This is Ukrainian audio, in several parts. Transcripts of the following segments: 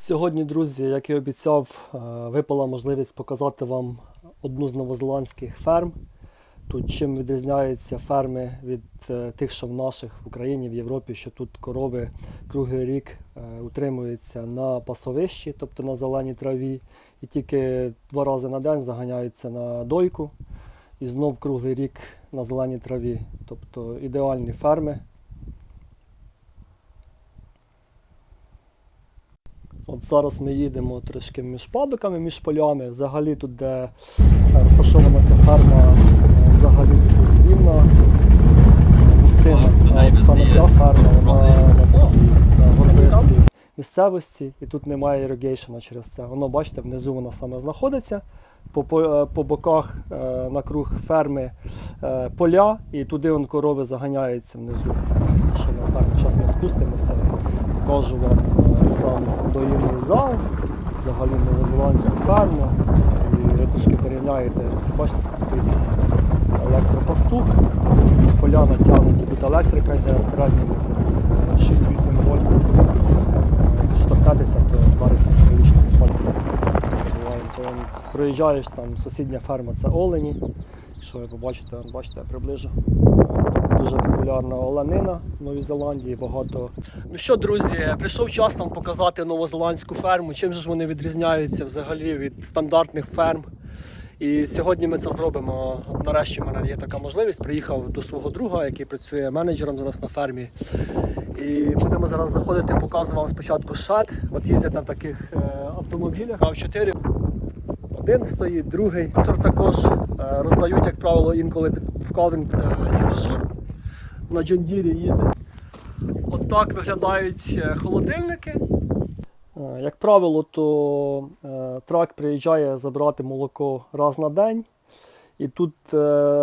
Сьогодні, друзі, як і обіцяв, е, випала можливість показати вам одну з новозеландських ферм. Тут чим відрізняються ферми від е, тих, що в наших в Україні, в Європі, що тут корови круглий рік е, утримуються на пасовищі, тобто на зеленій траві, і тільки два рази на день заганяються на дойку і знов круглий рік на зеленій траві. Тобто ідеальні ферми. От зараз ми їдемо трішки між падоками, між полями. Взагалі тут, де е, розташована ця ферма, е, взагалі тут рівна місцина. Саме ця ферма, вона на такій е, горбистій місцевості, і тут немає іригейшена через це. Воно, бачите, внизу вона саме знаходиться. По, по, по боках е, на круг ферми е, поля, і туди он корови заганяються внизу. Що на фермі. Зараз ми спустимося, покажу вам е, сам доїмний зал, взагалі новозеландську ферму. І ви трошки порівняєте, бачите, скрізь електропастух, поля натягнуті, тут електрика йде в середньому е, 6-8 вольт. Якщо торкатися, то вдарить прилічно коли Проїжджаєш там сусідня ферма, це олені. Якщо ви побачите, бачите, я приближу. Дуже популярна оленина в Новій Зеландії, багато. Ну що, друзі, прийшов час вам показати новозеландську ферму. Чим же ж вони відрізняються взагалі від стандартних ферм. І сьогодні ми це зробимо. Нарешті в мене є така можливість. Приїхав до свого друга, який працює менеджером зараз на фермі. І будемо зараз заходити, показую вам спочатку шат. От їздять на таких е, автомобілях. А в 4 один стоїть, другий. Тут також е, роздають, як правило, інколи під е, сінажу. На Джондірі їздять. От виглядають е, холодильники. Е, Як правило, то е, трак приїжджає забрати молоко раз на день. І тут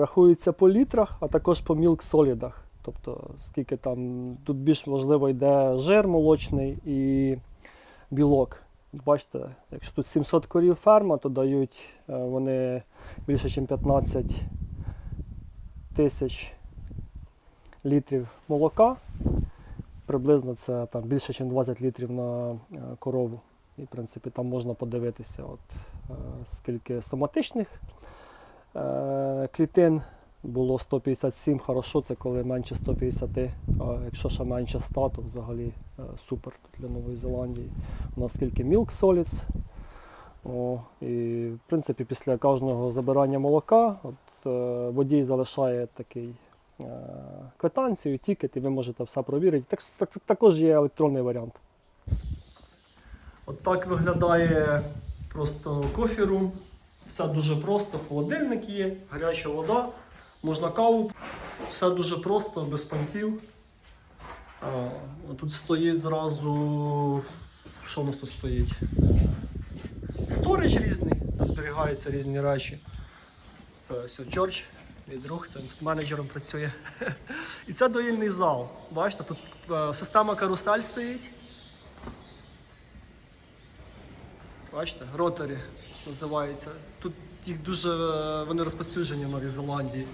рахується по літрах, а також по мілк-солідах. Тобто, скільки там тут більш можливо йде жир молочний і білок. Бачите, якщо тут 700 корів ферма, то дають вони більше, ніж 15 тисяч літрів молока. Приблизно це там більше, ніж 20 літрів на е, корову. І, в принципі, там можна подивитися, от, е, скільки соматичних е, клітин було 157, хорошо, це коли менше 150, а якщо ще менше 100, то взагалі супер для Нової Зеландії. У нас скільки Milk Solids. І, в принципі, після кожного забирання молока от, водій залишає такий квитанцію, тікет, і ви можете все провірити. Так, так, також є електронний варіант. От так виглядає просто кофі-рум. Все дуже просто, холодильник є, гаряча вода, можна каву. Все дуже просто, без понтів. Тут стоїть зразу. Що у нас тут стоїть? Сторич різний, де зберігаються різні речі. Це ось Джордж, мій друг, це менеджером працює. І це доїльний зал. Бачите, тут е, система карусель стоїть. Бачите, роторі називається. Тут їх дуже е, вони розповсюджені в Новій Зеландії.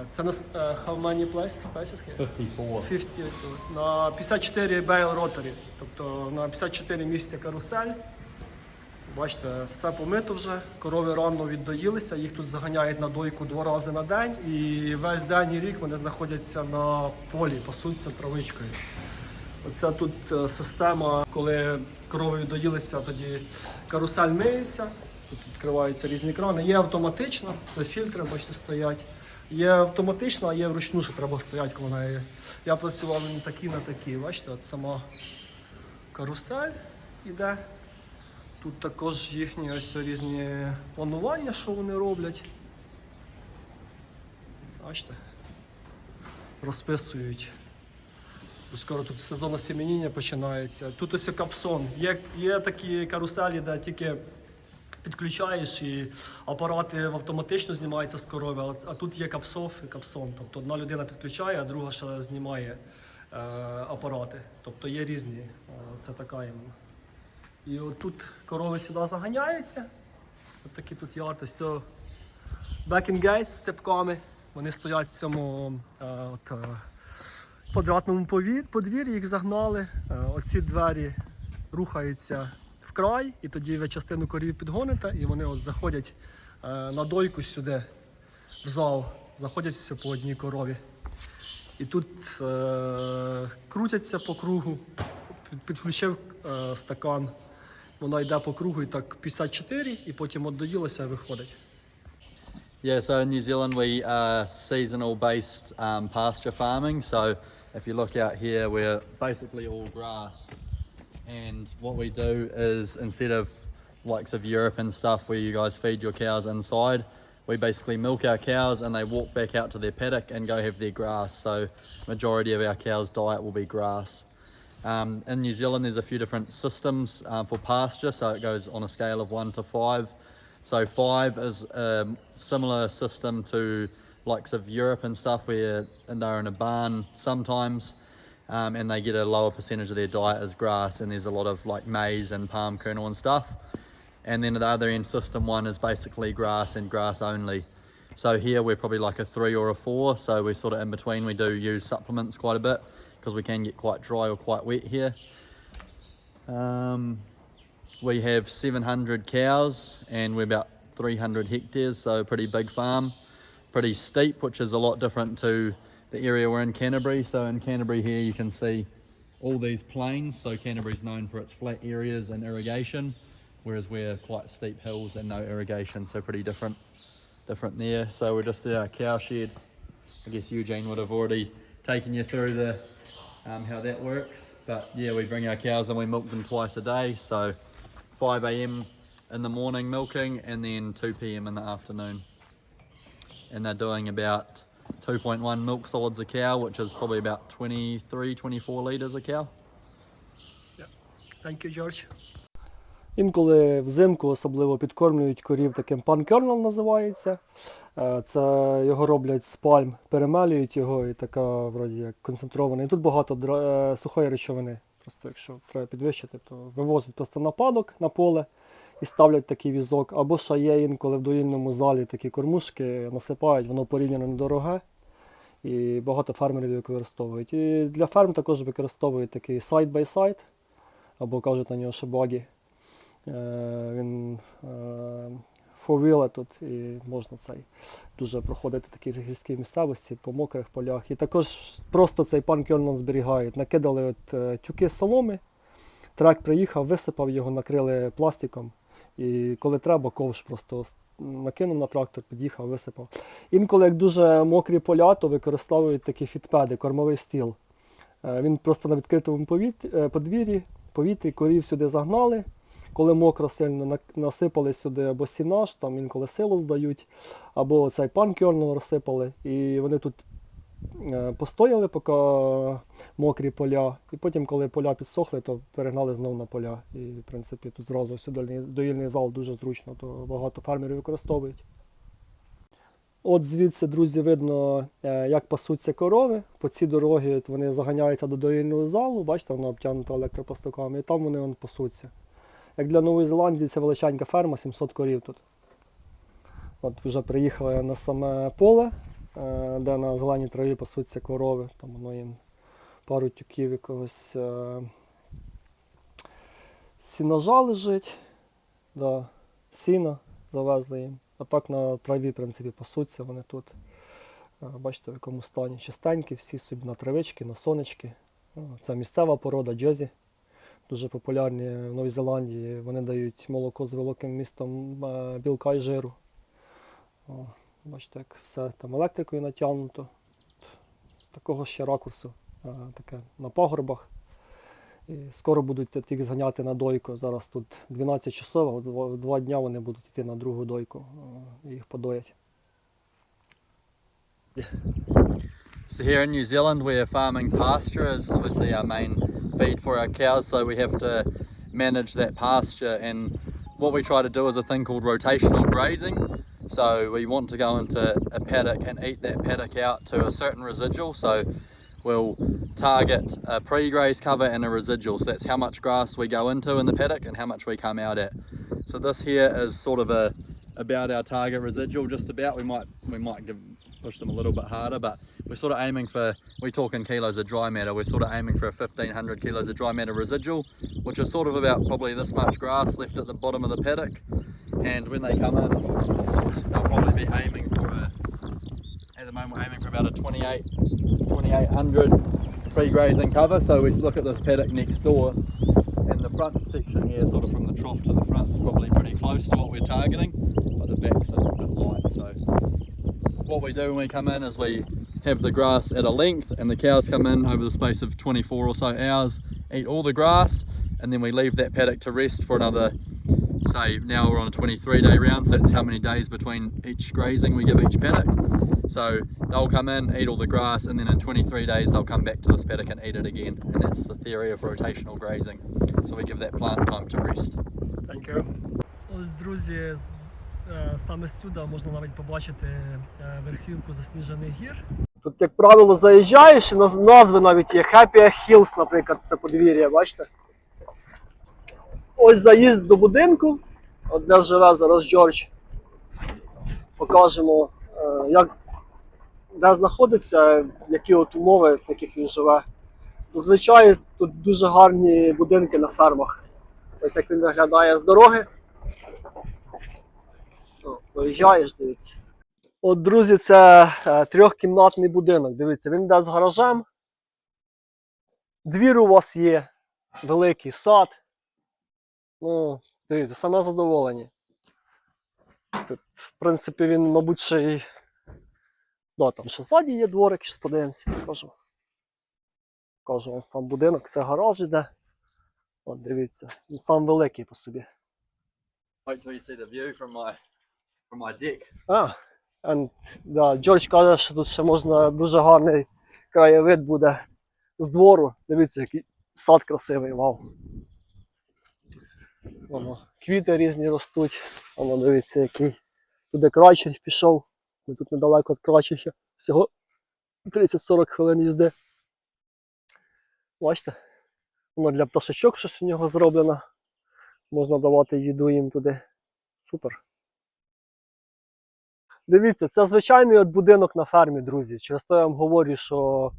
Е, Це на how many places? places here? 54. 50 на 54 бейл роторі, тобто на 54 місця карусель. Бачите, все помито вже, корови рано віддоїлися, їх тут заганяють на дойку два рази на день, і весь день і рік вони знаходяться на полі, пасуться травичкою. Оце тут е, система, коли корови віддоїлися, тоді карусель миється, тут відкриваються різні крани. Є автоматична, це фільтри, бачите, стоять. Є автоматична, а є вручну, що треба стояти коло неї. Я працював на такі, на такі. Бачите, от сама карусель іде. Тут також їхні ось різні планування, що вони роблять. Бачите? Розписують. Скоро тут сезон осінення починається. Тут ось капсон. Є, є такі каруселі, де тільки підключаєш і апарати автоматично знімаються з корови, а- тут є капсов і капсон. Тобто одна людина підключає, а друга ще знімає е, апарати. Тобто є різні. Е, це така йому. І от тут корови сюди заганяються. От такі тут ярд, ось все. Gates з цепками. Вони стоять в цьому е, от, е, квадратному подвір'ї, їх загнали. Е, оці двері рухається вкрай, і тоді ви частину корів підгоните, і вони от заходять е, на дойку сюди, в зал, заходять всі по одній корові. І тут е, крутяться по кругу, підключив е, стакан, вона йде по кругу і так 54, і потім от доїлася і виходить. Yeah, so in New Zealand we are seasonal based um, pasture farming. So if you look out here, we're basically all grass. And what we do is instead of likes of Europe and stuff where you guys feed your cows inside, we basically milk our cows and they walk back out to their paddock and go have their grass. So majority of our cows' diet will be grass. Um, in New Zealand, there's a few different systems um, for pasture, so it goes on a scale of one to five. So five is a similar system to likes of Europe and stuff, where they're in a barn sometimes, um, and they get a lower percentage of their diet as grass, and there's a lot of like maize and palm kernel and stuff. And then the other end, system one is basically grass and grass only. So here we're probably like a three or a four, so we're sort of in between. We do use supplements quite a bit because we can get quite dry or quite wet here. Um, we have 700 cows and we're about 300 hectares, so pretty big farm. Pretty steep, which is a lot different to the area we're in Canterbury. So in Canterbury here you can see all these plains. So Canterbury's known for its flat areas and irrigation, whereas we're quite steep hills and no irrigation, so pretty different different there. So we're just at our cow shed. I guess Eugene would have already taken you through the um, how that works. But yeah, we bring our cows and we milk them twice a day. So 5 a.m. in the morning milking and then 2 p.m. in the afternoon. And they're doing about 2.1 milk solids a cow, which is probably about 23, 24 litres a cow. Thank you, George. Інколи взимку особливо підкормлюють корів таким панкернел називається. Е, Це його роблять з пальм, перемелюють його і така вроді як концентрована. І тут багато дра- е, сухої речовини. Просто якщо треба підвищити, то вивозять просто нападок на поле і ставлять такий візок. Або ще є інколи в доїльному залі такі кормушки насипають, воно порівняно недороге. І багато фермерів використовують. І для ферм також використовують такий сайд-бай-сайд, або кажуть на нього шибагі. Е, Він фовіле тут і можна цей дуже проходити такі ж гірські місцевості по мокрих полях. І також просто цей пан Кьольнан зберігають. Накидали от, е, тюки соломи, трак приїхав, висипав його, накрили пластиком. І коли треба, ковш просто накинув на трактор, під'їхав, висипав. Інколи, як дуже мокрі поля, то використовують такі фітпеди, кормовий стіл. Е, Він просто на відкритому повітрі, е, подвір'ї, повітрі, корів сюди загнали. Коли мокро сильно насипали сюди або сінаж, там інколи силу здають, або цей пан розсипали. І вони тут е, постояли, поки мокрі поля. І потім, коли поля підсохли, то перегнали знову на поля. І, в принципі, тут зразу доїльний, зал дуже зручно, то багато фермерів використовують. От звідси, друзі, видно, е, як пасуться корови. По цій дорогі вони заганяються до доїльного залу, бачите, воно обтягнуто електропостаками, і там вони вон, пасуться. Як для Нової Зеландії, це величенька ферма, 700 корів тут. От вже приїхали на саме поле, е, де на зеленій траві пасуться корови. Там воно їм пару тюків якогось е, сіножа лежить. Да, сіна завезли їм. А так на траві, в принципі, пасуться вони тут. Е, Бачите, в якому стані. Чистенькі, всі собі на травички, на сонечки. Це місцева порода джезі. Дуже популярні в Новій Зеландії. Вони дають молоко з великим містом е, білка і жиру. О, бачите, як все там електрикою натягнуто. З такого ще ракурсу. е, Таке на пагорбах. І скоро будуть тільки зганяти на дойку. Зараз тут 12 часов, а два, дня вони будуть йти на другу дойку. е, і Їх подоять. So here in New Zealand, we're farming pasture is obviously our main feed for our cows. So we have to manage that pasture, and what we try to do is a thing called rotational grazing. So we want to go into a paddock and eat that paddock out to a certain residual. So we'll target a pre-graze cover and a residual. So that's how much grass we go into in the paddock and how much we come out at. So this here is sort of a about our target residual, just about. We might we might give push them a little bit harder, but we're sort of aiming for, we talk in kilos of dry matter, we're sort of aiming for a 1500 kilos of dry matter residual, which is sort of about probably this much grass left at the bottom of the paddock. And when they come in, they'll probably be aiming for a, at the moment we're aiming for about a 28, 2800 pre-grazing cover. So we look at this paddock next door and the front section here, sort of from the trough to the front, is probably pretty close to what we're targeting, but the back's a bit light. So what we do when we come in is we have the grass at a length, and the cows come in over the space of 24 or so hours, eat all the grass, and then we leave that paddock to rest for another. Say now we're on a 23 day round, so that's how many days between each grazing we give each paddock. So they'll come in, eat all the grass, and then in 23 days they'll come back to this paddock and eat it again. And that's the theory of rotational grazing. So we give that plant time to rest. Thank you. Ось, друзі, з- е, саме сюди можна навіть побачити е, верхівку засніжених гір. Тут, як правило, заїжджаєш, і назви навіть є Happy Hills, наприклад, це подвір'я, бачите? Ось заїзд до будинку, от де живе зараз Джордж. Покажемо, е, як, де знаходиться, які от умови, в яких він живе. Зазвичай тут дуже гарні будинки на фермах. Ось як він виглядає з дороги. О, заїжджаєш, дивіться. От, друзі, це е, трьохкімнатний будинок. Дивіться, він йде з гаражем. Двір у вас є, великий сад. Ну, дивіться, саме задоволені. Тут, в принципі, він, мабуть, ще й. Да, там ще ззаді є дворик, щось подивимося, покажу. Покажу вам сам будинок, це гараж іде. От дивіться, він сам великий по собі. Wait till you see the view from my from my deck. А, да, Джордж каже, що тут ще можна дуже гарний краєвид буде з двору. Дивіться, який сад красивий, вау. Воно, квіти різні ростуть. Воно, дивіться, який. Туди крайчер пішов. Ми тут недалеко від крайчеря. Всього 30-40 хвилин їзди. Бачите? Воно для пташечок щось у нього зроблено. Можна давати їду їм туди. Супер. Дивіться, це звичайний от будинок на фермі, друзі. Через то я вам говорю, що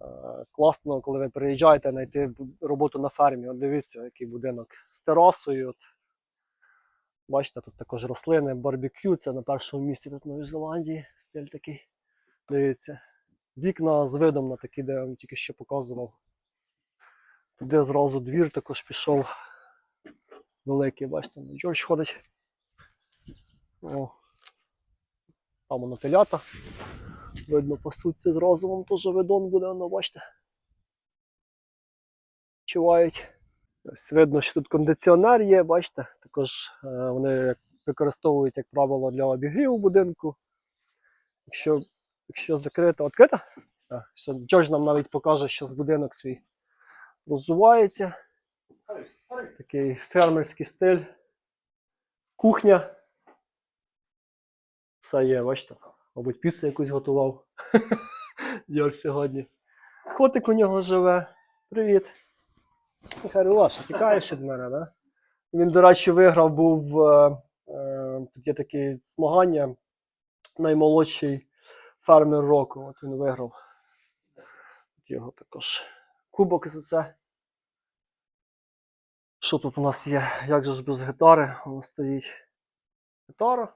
е, класно, коли ви приїжджаєте знайти роботу на фермі. От дивіться, який будинок з терасою. От. Бачите, тут також рослини, барбекю, це на першому місці тут в Новій Зеландії. Стиль такий. Дивіться. Вікна з видом на такі, де я вам тільки що показував. Туди зразу двір також пішов. Великий, бачите, Джордж ходить. О. Там воно телята. Видно, пасуться зразу вам теж видон буде, воно бачите. Чувають. Ось видно, що тут кондиціонер є, бачите. Також е, вони використовують, як правило, для обігріву будинку. Якщо, якщо закрито, відкрито? Джордж нам навіть покаже, що з будинок свій роззувається. Такий фермерський стиль. Кухня. Все є, бачите, мабуть, піцу якусь готував. Йор сьогодні. Котик у нього живе. Привіт. Харилаш, тікаєш від мене, да? Він, до речі, виграв, був е, е, таке змагання. Наймолодший фермер року. От він виграв. Його також кубок за це. Що тут у нас є? Як же ж без гітари? Воно стоїть. Гітара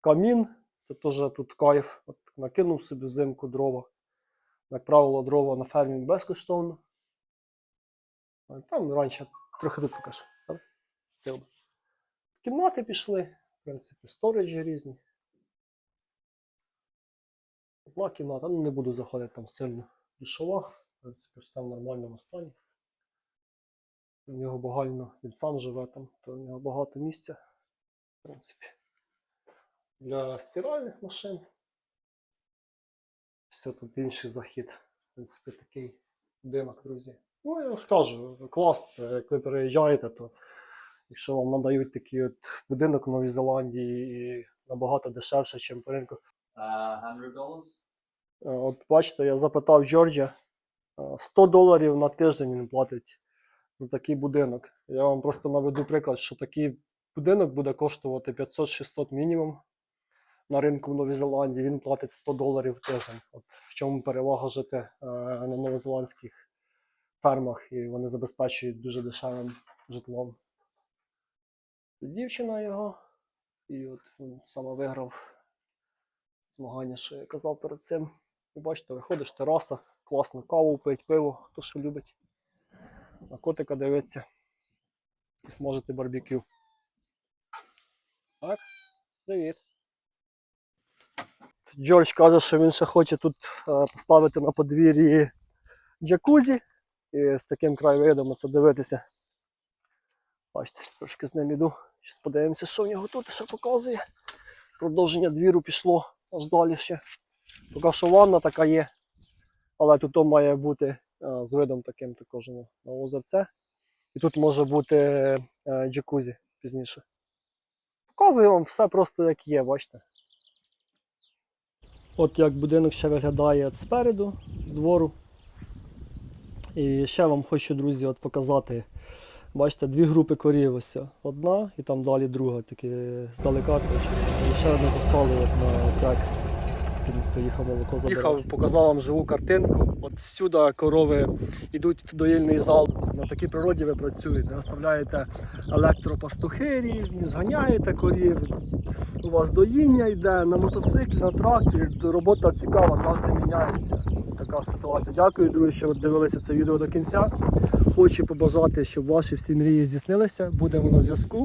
камін. Це теж тут кайф. От накинув собі взимку дрова. Як правило, дрова на фермі безкоштовно. Там раніше трохи тут покажу. Кімнати пішли, в принципі, сториджі різні. Одна кімната, ну не буду заходити там сильно душова. В принципі, все в нормальному стані. У нього багально, він сам живе там, то у нього багато місця, в принципі для стиральних машин. Все тут інший захід. В принципі, такий будинок, друзі. Ну, я ж кажу, клас, це як ви переїжджаєте, то якщо вам надають такий от будинок в Новій Зеландії і набагато дешевше, ніж по ринку. Uh, $100. Е, От бачите, я запитав Джорджа, е, 100 доларів на тиждень він платить за такий будинок. Я вам просто наведу приклад, що такий будинок буде коштувати 500-600 мінімум. На ринку в Новій Зеландії, він платить 100 доларів в тиждень. От в чому перевага жити е, на новозеландських фермах, і вони забезпечують дуже дешевим житлом. Дівчина його, і от він саме виграв змагання, що я казав перед цим. І бачите, виходиш, тераса, класно каву пить, пиво, хто що любить. На котика дивиться і смажити барбекю. Так, привіт. Джордж каже, що він ще хоче тут е, поставити на подвір'ї джакузі і з таким краєвидом це дивитися. Бачите, трошки з ним іду. Зараз подивимося, що в нього тут ще показує. Продовження двіру пішло аж далі ще. Поки що ванна така є, але тут має бути е, з видом таким також на, на озерце. І тут може бути е, джакузі пізніше. Показую вам все просто як є, бачите. От як будинок ще виглядає спереду, з двору. І ще вам хочу, друзі, от показати. Бачите, дві групи корів ось. Одна і там далі друга, такі здалека. І ще одне застали от на трек. Він поїхав молоко забирати. Їхав, показав вам живу картинку. От сюди корови йдуть в доїльний зал. На такій природі ви працюєте. Оставляєте електропастухи різні, зганяєте корів. У вас доїння йде на мотоциклі, на тракторі. Робота цікава, завжди міняється. Така ситуація. Дякую, друзі, що ви дивилися це відео до кінця. Хочу побажати, щоб ваші всі мрії здійснилися. Будемо на зв'язку.